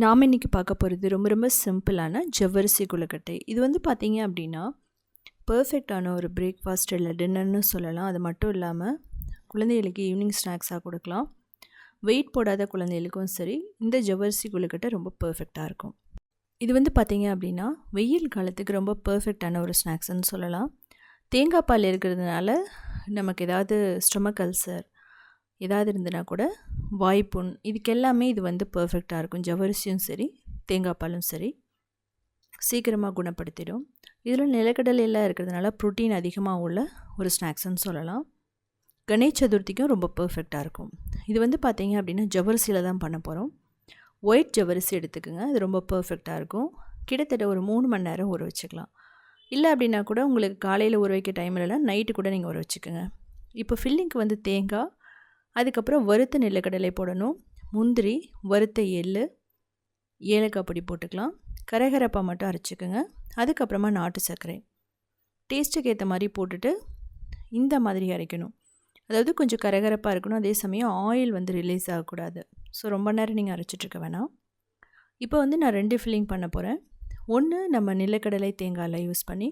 நாம் இன்றைக்கி பார்க்க போகிறது ரொம்ப ரொம்ப சிம்பிளான ஜவ்வரிசி குளக்கட்டை இது வந்து பார்த்தீங்க அப்படின்னா பர்ஃபெக்டான ஒரு பிரேக்ஃபாஸ்ட் இல்லை டின்னர்னு சொல்லலாம். அது மட்டும் இல்லாமல் குழந்தைகளுக்கு ஈவினிங் ஸ்நாக்ஸாக கொடுக்கலாம். வெயிட் போடாத குழந்தைகளுக்கும் சரி இந்த ஜவ்வரிசி குளக்கட்டை ரொம்ப பர்ஃபெக்டாக இருக்கும். இது வந்து பார்த்திங்க அப்படின்னா வெயில் காலத்துக்கு ரொம்ப பர்ஃபெக்டான ஒரு ஸ்நாக்ஸ்ன்னு சொல்லலாம். தேங்காய் பால் இருக்கிறதுனால நமக்கு ஏதாவது ஸ்டொமக் அல்சர் ஏதாவது இருந்ததுனா கூட வாய்ப்புண் இதுக்கெல்லாமே இது வந்து பர்ஃபெக்டாக இருக்கும். ஜவ்வரிசியும் சரி தேங்காய் பாலும் சரி. சீக்கிரமாக குணப்படுத்திடும். இதில் நிலக்கடலையெல்லாம் இருக்கிறதுனால ப்ரோட்டீன் அதிகமாக உள்ள ஒரு ஸ்நாக்ஸ்ன்னு சொல்லலாம். கணேஷ் சதுர்த்திக்கும் ரொம்ப பர்ஃபெக்டாக இருக்கும். இது வந்து பார்த்திங்க அப்படின்னா ஜவரிசியில் தான் பண்ண போகிறோம் ஒயிட் ஜவரிசி எடுத்துக்கோங்க. இது ரொம்ப பர்ஃபெக்டாக இருக்கும். கிட்டத்தட்ட ஒரு மூணு மணி நேரம் ஊற வச்சுக்கலாம். இல்லை அப்படின்னா கூட உங்களுக்கு காலையில் ஊற வைக்க டைம் இல்லைனா நைட்டு கூட நீங்கள் ஊற வச்சுக்கோங்க. இப்போ ஃபில்லிங்க்கு வந்து தேங்காய் அதுக்கப்புறம் வறுத்த நிலக்கடலை போடணும். முந்திரி வறுத்த எள் ஏலக்காய் பொடி போட்டுக்கலாம். கரகரப்பாக மட்டும் அரைச்சிக்கோங்க. அதுக்கப்புறமா நாட்டு சர்க்கரை. டேஸ்ட்டுக்கு ஏற்ற மாதிரி போட்டுட்டு இந்த மாதிரி அரைக்கணும். அதாவது கொஞ்சம் கரகரப்பாக இருக்கணும். அதே சமயம் ஆயில் வந்து ரிலீஸ் ஆகக்கூடாது. ஸோ ரொம்ப நேரம் நீங்கள் அரைச்சிட்ருக்க வேணாம். இப்போ வந்து நான் ரெண்டு ஃபில்லிங் பண்ண போகிறேன் ஒன்று நம்ம நிலக்கடலை தேங்காயில் யூஸ் பண்ணி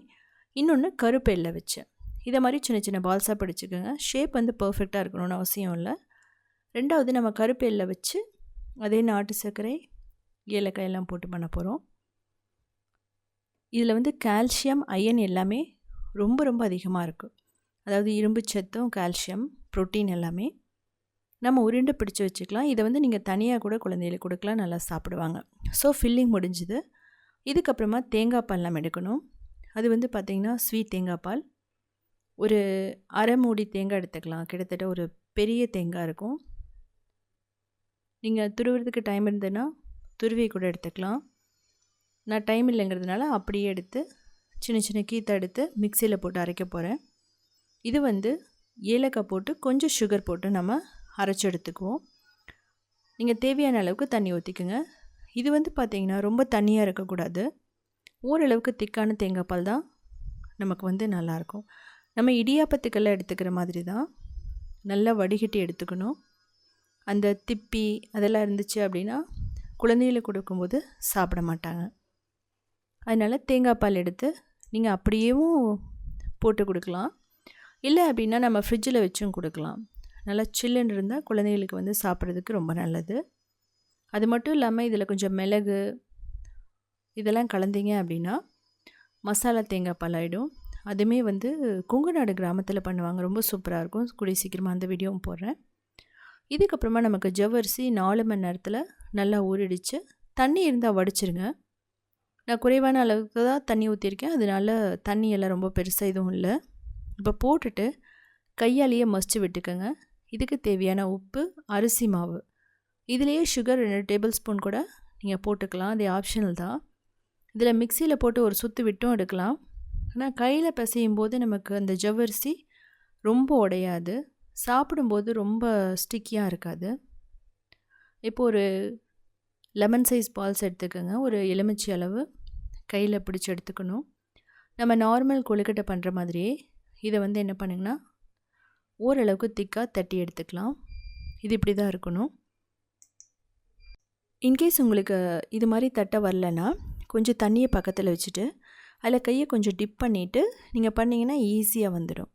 இன்னொன்று கருப்பெல்லை வச்சு. வச்சேன் இதை மாதிரி சின்ன சின்ன பால்ஸாக பிடிச்சிக்கோங்க. ஷேப் வந்து பர்ஃபெக்டாக இருக்கணும்னு அவசியம் இல்லை. ரெண்டாவது நம்ம கருப்பு எல்லை வச்சு அதே நாட்டு சர்க்கரை ஏலக்காய் எல்லாம் போட்டு பண்ண போகிறோம் இதில் வந்து கால்சியம் அயன் எல்லாமே ரொம்ப ரொம்ப அதிகமாக இருக்கும் அதாவது இரும்பு சத்தும் கால்சியம் ப்ரோட்டீன் எல்லாமே நம்ம உருண்டை பிடிச்சி வச்சுக்கலாம். இதை வந்து நீங்கள் தனியாக கூட குழந்தைகளுக்கு கொடுக்கலாம். நல்லா சாப்பிடுவாங்க. ஸோ ஃபில்லிங் முடிஞ்சுது. இதுக்கப்புறமா தேங்காய் பால்லாம் எடுக்கணும். அது வந்து பார்த்திங்கன்னா ஸ்வீட் தேங்காய் பால். ஒரு அரை மூடி தேங்காய் எடுத்துக்கலாம். கிட்டத்தட்ட ஒரு பெரிய தேங்காய் இருக்கும். நீங்கள் துருவுறதுக்கு டைம் இருந்ததுன்னா துருவி கூட எடுத்துக்கலாம். நான் டைம் இல்லைங்கிறதுனால அப்படியே எடுத்து சின்ன சின்ன கீத்தை எடுத்து மிக்சியில் போட்டு அரைக்க போகிறேன் இது வந்து ஏலக்காய் போட்டு கொஞ்சம் சுகர் போட்டு நம்ம அரைச்சி எடுத்துக்குவோம். நீங்கள் தேவையான அளவுக்கு தண்ணி ஊற்றிக்குங்க இது வந்து பார்த்திங்கன்னா ரொம்ப தண்ணியாக இருக்கக்கூடாது. ஓரளவுக்கு திக்கான தேங்காய் பால் தான் நமக்கு வந்து நல்லாயிருக்கும் நம்ம இடியாப்பத்துக்கெல்லாம் எடுத்துக்கிற மாதிரி தான் நல்லா வடிகட்டி எடுத்துக்கணும். அந்த திப்பி அதெல்லாம் இருந்துச்சு அப்படின்னா குழந்தைகளுக்கு கொடுக்கும்போது சாப்பிட மாட்டாங்க. அதனால் தேங்காய் பால் எடுத்து நீங்கள் அப்படியேவும் போட்டு கொடுக்கலாம். இல்லை அப்படின்னா நம்ம ஃப்ரிட்ஜில் வச்சும் கொடுக்கலாம். நல்லா சில்லுன்னு இருந்தால் குழந்தைகளுக்கு வந்து சாப்பிட்றதுக்கு ரொம்ப நல்லது. அது மட்டும் இல்லாமல் இதில் கொஞ்சம் மிளகு இதெல்லாம் கலந்தீங்க அப்படின்னா மசாலா தேங்காய் பால் ஆகிடும் அதுவுமே வந்து கொங்குநாடு கிராமத்தில் பண்ணுவாங்க. ரொம்ப சூப்பராக இருக்கும். கூடிய சீக்கிரமாக அந்த வீடியோவும் போடுறேன். இதுக்கப்புறமா நமக்கு ஜவ்வரிசி நாலு மணி நேரத்தில் நல்லா ஊறிடுச்சு. தண்ணி இருந்தால் வடிச்சிருங்க. நான் குறைவான அளவுக்கு தான் தண்ணி ஊற்றிருக்கேன் அதனால தண்ணி எல்லாம் ரொம்ப பெருசாக எதுவும் இல்லை. இப்போ போட்டுட்டு கையாலேயே மசிச்சு விட்டுக்கோங்க. இதுக்கு தேவையான உப்பு அரிசி மாவு. இதுலேயே சுகர் ரெண்டு டேபிள் ஸ்பூன் கூட நீங்கள் போட்டுக்கலாம். அது ஆப்ஷனல் தான். இதில் மிக்சியில் போட்டு ஒரு சுற்று விட்டும் எடுக்கலாம். ஆனால் கையில் பிசையும் போது நமக்கு அந்த ஜவ்வரிசி ரொம்ப உடையாது. சாப்பிடும்போது ரொம்ப ஸ்டிக்கியாக இருக்காது. இப்போ ஒரு லெமன் சைஸ் பால்ஸ் எடுத்துக்கோங்க. ஒரு எலுமிச்சி அளவு கையில் பிடிச்சி எடுத்துக்கணும். நம்ம நார்மல் கொழுக்கட்டை பண்ணுற மாதிரியே இதை வந்து என்ன பண்ணுங்கன்னா ஓரளவுக்கு திக்காக தட்டி எடுத்துக்கலாம். இது இப்படி தான் இருக்கணும். இன்கேஸ் உங்களுக்கு இது மாதிரி தட்டை வரலன்னா கொஞ்சம் தண்ணியை பக்கத்தில் வச்சுட்டு அதில் கையை கொஞ்சம் டிப் பண்ணிவிட்டு நீங்கள் பண்ணிங்கன்னா ஈஸியாக வந்துடும்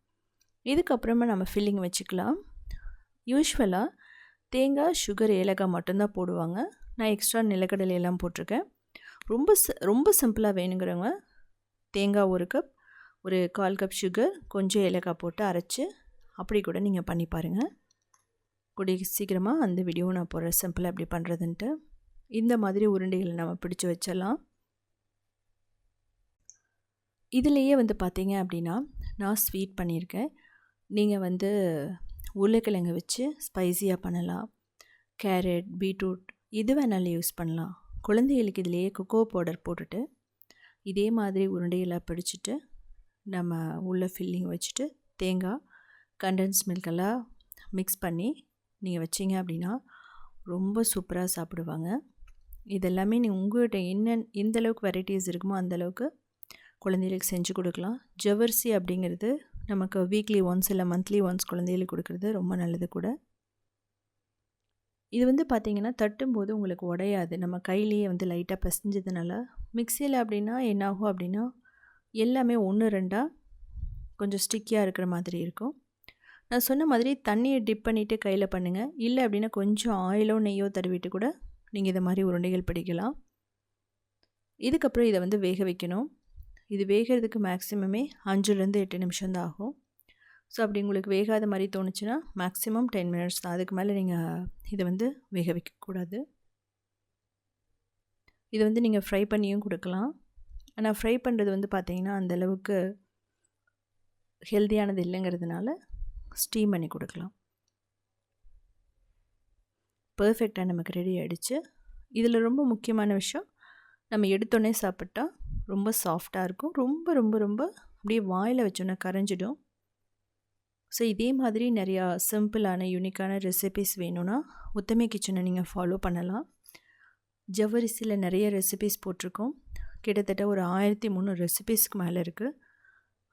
இதுக்கப்புறமா நம்ம ஃபில்லிங் வச்சுக்கலாம். யூஸ்வலாக தேங்காய் சுகர் ஏலக்காய் மட்டும்தான் போடுவாங்க. நான் எக்ஸ்ட்ரா நிலக்கடலை எல்லாம் போட்டிருக்கேன். ரொம்ப ரொம்ப சிம்பிளாக வேணுங்கிறவங்க தேங்காய் ஒரு கப் ஒரு கால் கப் சுகர் கொஞ்சம் ஏலக்காய் போட்டு அரைச்சி அப்படி கூட நீங்கள் பண்ணி பாருங்கள் கூடிய சீக்கிரமாக அந்த வீடியோ நான் போடுற சிம்பிளாக எப்படி பண்ணுறதுன்ட்டு இந்த மாதிரி உருண்டைகளை நம்ம பிடிச்சி வச்சிடலாம். இதுலேயே வந்து பார்த்தீங்க அப்படின்னா நான் ஸ்வீட் பண்ணியிருக்கேன். நீங்கள் வந்து உருளைக்கிழங்கு வச்சு ஸ்பைஸியாக பண்ணலாம். கேரட் பீட்ரூட் இது வேணாலும் யூஸ் பண்ணலாம். குழந்தைகளுக்கு இதிலேயே கொக்கோ பவுடர் போட்டுட்டு இதே மாதிரி உருண்டையெல்லாம் பிடிச்சிட்டு நம்ம உள்ள ஃபில்லிங் வச்சுட்டு தேங்காய் கண்டன்ஸ் மில்கெல்லாம் மிக்ஸ் பண்ணி நீங்கள் வச்சிங்க அப்படின்னா ரொம்ப சூப்பராக சாப்பிடுவாங்க. இதெல்லாமே நீங்கள் உங்கள்கிட்ட என்ன எந்த அளவுக்கு வெரைட்டிஸ் இருக்குமோ அந்தளவுக்கு குழந்தைகளுக்கு செஞ்சு கொடுக்கலாம். ஜவர்சி அப்படிங்கிறது நமக்கு வீக்லி ஒன்ஸ் இல்லை மந்த்லி ஒன்ஸ் குழந்தைகளுக்கு கொடுக்குறது ரொம்ப நல்லது கூட. இது வந்து பார்த்திங்கன்னா தட்டும்போது உங்களுக்கு உடையாது. நம்ம கையிலேயே வந்து லைட்டாக பிசைஞ்சதுனால. மிக்சியில் அப்படின்னா என்னாகும் அப்படின்னா எல்லாமே ஒன்று ரெண்டாக கொஞ்சம் ஸ்டிக்கியாக இருக்கிற மாதிரி இருக்கும். நான் சொன்ன மாதிரி தண்ணியை டிப் பண்ணிவிட்டு கையில் பண்ணுங்கள் இல்லை அப்படின்னா கொஞ்சம் ஆயிலோ நெய்யோ தடவிட்டு கூட நீங்கள் இதை மாதிரி உருண்டைகள் பிடிக்கலாம். இதுக்கப்புறம் இதை வந்து வேக வைக்கணும். இது வேகிறதுக்கு மேக்ஸிமமே அஞ்சுலேருந்து எட்டு நிமிஷம் தான் ஆகும். ஸோ அப்படி உங்களுக்கு வேகாத மாதிரி தோணுச்சுன்னா மேக்ஸிமம் டென் மினிட்ஸ் தான். அதுக்கு மேலே நீங்கள் இதை வந்து வேக வைக்கக்கூடாது இதை வந்து நீங்கள் ஃப்ரை பண்ணியும் கொடுக்கலாம். ஆனால் ஃப்ரை பண்ணுறது வந்து பார்த்திங்கன்னா அந்தளவுக்கு ஹெல்த்தியானது இல்லைங்கிறதுனால ஸ்டீம் பண்ணி கொடுக்கலாம். பர்ஃபெக்டாக நமக்கு ரெடி ஆகிடுச்சு இதில் ரொம்ப முக்கியமான விஷயம் நம்ம எடுத்தோடனே சாப்பிட்டா ரொம்ப சாஃப்டாக இருக்கும். ரொம்ப ரொம்ப ரொம்ப அப்படியே வாயில் வச்சோன்னே கரைஞ்சிடும். ஸோ இதே மாதிரி நிறையா சிம்பிளான யூனிக்கான ரெசிபிஸ் வேணும்னா உத்தமை கிச்சனை நீங்கள் ஃபாலோ பண்ணலாம். ஜவ்வரிசியில் நிறைய ரெசிபிஸ் போட்டிருக்கோம். கிட்டத்தட்ட ஒரு ஆயிரத்தி முந்நூறு ரெசிபிஸ்க்கு மேலே இருக்குது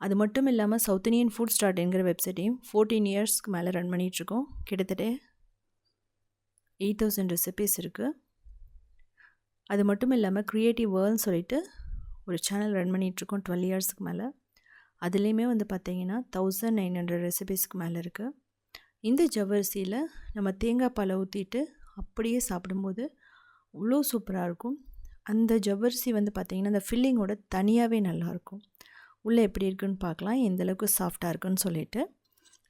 அது மட்டும் இல்லாமல் சவுத் இண்டியன் ஃபுட் ஸ்டார்ட் என்கிற வெப்சைட்டையும் ஃபோர்டீன் இயர்ஸ்க்கு மேலே ரன் பண்ணிகிட்ருக்கோம் கிட்டத்தட்ட எயிட் தௌசண்ட் ரெசிபிஸ் இருக்குது அது மட்டும் இல்லாமல் க்ரியேட்டிவ் வேர்ல்னு சொல்லிட்டு ஒரு சேனல் ரன் பண்ணிகிட்ருக்கோம் டுவெல் இயர்ஸ்க்கு மேலே. அதுலேயுமே வந்து பார்த்திங்கன்னா தௌசண்ட் நைன் ஹண்ட்ரட் ரெசிபிஸ்க்கு மேலே இருக்குது இந்த ஜவ்வரிசியில் நம்ம தேங்காய் பாலை ஊற்றிட்டு அப்படியே சாப்பிடும்போது அவ்வளோ சூப்பராக இருக்கும். அந்த ஜவ்வரிசி வந்து பார்த்திங்கன்னா அந்த ஃபில்லிங்கோட தனியாகவே நல்லாயிருக்கும் உள்ளே எப்படி இருக்குன்னு பார்க்கலாம் எந்தளவுக்கு சாஃப்டாக இருக்குன்னு சொல்லிவிட்டு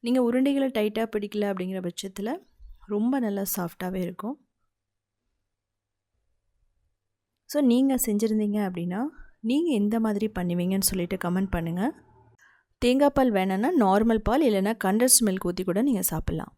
நீங்கள் உருண்டைகளை டைட்டாக பிடிக்கல அப்படிங்கிற பட்சத்தில் ரொம்ப நல்லா சாஃப்டாகவே இருக்கும். ஸோ நீங்கள் செஞ்சுருந்தீங்க அப்படின்னா நீங்கள் எந்த மாதிரி பண்ணுவீங்கன்னு சொல்லிட்டு கமெண்ட் பண்ணுங்கள் தேங்காய் பால் வேணும்னா நார்மல் பால் இல்லைனா கண்டன்ஸ் மில்க் ஊற்றி கூட நீங்கள் சாப்பிட்லாம்.